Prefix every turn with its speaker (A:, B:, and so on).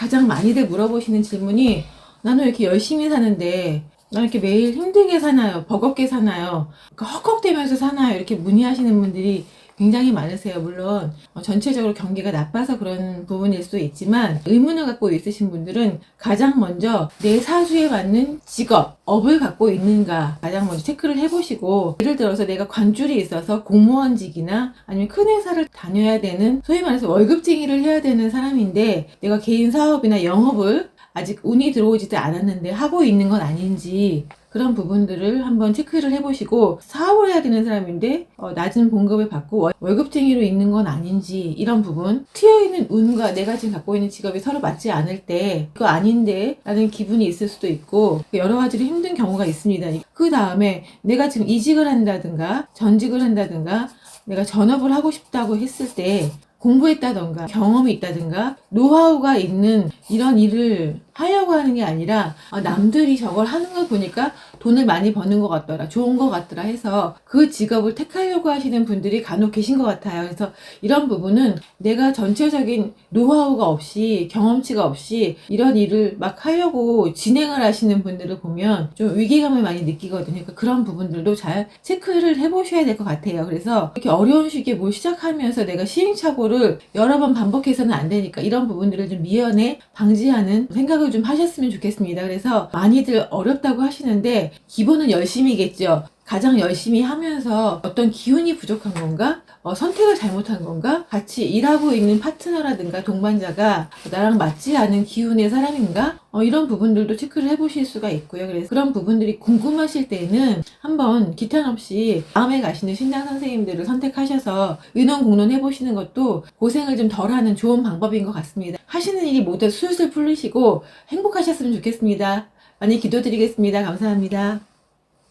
A: 가장 많이들 물어보시는 질문이 나는 왜 이렇게 열심히 사는데 나는 이렇게 매일 힘들게 사나요? 버겁게 사나요? 그러니까 헉헉대면서 사나요? 이렇게 문의하시는 분들이 굉장히 많으세요. 물론 어, 전체적으로 경기가 나빠서 그런 부분일 수도 있지만 의문을 갖고 있으신 분들은 가장 먼저 내 사주에 맞는 직업, 업을 갖고 있는가 가장 먼저 체크를 해보시고 예를 들어서 내가 관줄이 있어서 공무원직이나 아니면 큰 회사를 다녀야 되는 소위 말해서 월급쟁이를 해야 되는 사람인데 내가 개인 사업이나 영업을 아직 운이 들어오지도 않았는데 하고 있는 건 아닌지 그런 부분들을 한번 체크를 해보시고 사업을 해야 되는 사람인데 어, 낮은 봉급을 받고 월- 월급쟁이로 있는 건 아닌지 이런 부분. 트여있는 운과 내가 지금 갖고 있는 직업이 서로 맞지 않을 때 그거 아닌데 라는 기분이 있을 수도 있고 여러 가지로 힘든 경우가 있습니다. 그 다음에 내가 지금 이직을 한다든가 전직을 한다든가 내가 전업을 하고 싶다고 했을 때 공부했다던가 경험이 있다든가 노하우가 있는 이런 일을 하려고 하는 게 아니라 아, 남들이 저걸 하는 걸 보니까 돈을 많이 버는 것 같더라 좋은 것 같더라 해서 그 직업을 택하려고 하시는 분들이 간혹 계신 것 같아요. 그래서 이런 부분은 내가 전체적인 노하우가 없이 경험치가 없이 이런 일을 막 하려고 진행을 하시는 분들을 보면 좀 위기감을 많이 느끼거든요. 그러니까 그런 부분들도 잘 체크를 해보셔야 될 것 같아요. 그래서 이렇게 어려운 시기에 뭘 시작하면서 내가 시행착오를 여러 번 반복해서는 안 되니까 이런 부분들을 좀 미연에 방지하는 생각을 좀 하셨으면 좋겠습니다. 그래서 많이들 어렵다고 하시는데 기본은 열심히겠죠. 가장 열심히 하면서 어떤 기운이 부족한 건가? 어, 선택을 잘못한 건가? 같이 일하고 있는 파트너라든가 동반자가 나랑 맞지 않은 기운의 사람인가? 어, 이런 부분들도 체크를 해보실 수가 있고요. 그래서 그런 부분들이 궁금하실 때는 한번 기탄 없이 마음에 가시는 신당 선생님들을 선택하셔서 의논 공론 해보시는 것도 고생을 좀 덜하는 좋은 방법인 것 같습니다. 하시는 일이 모두 술술 풀리시고 행복하셨으면 좋겠습니다. 많이 기도드리겠습니다. 감사합니다.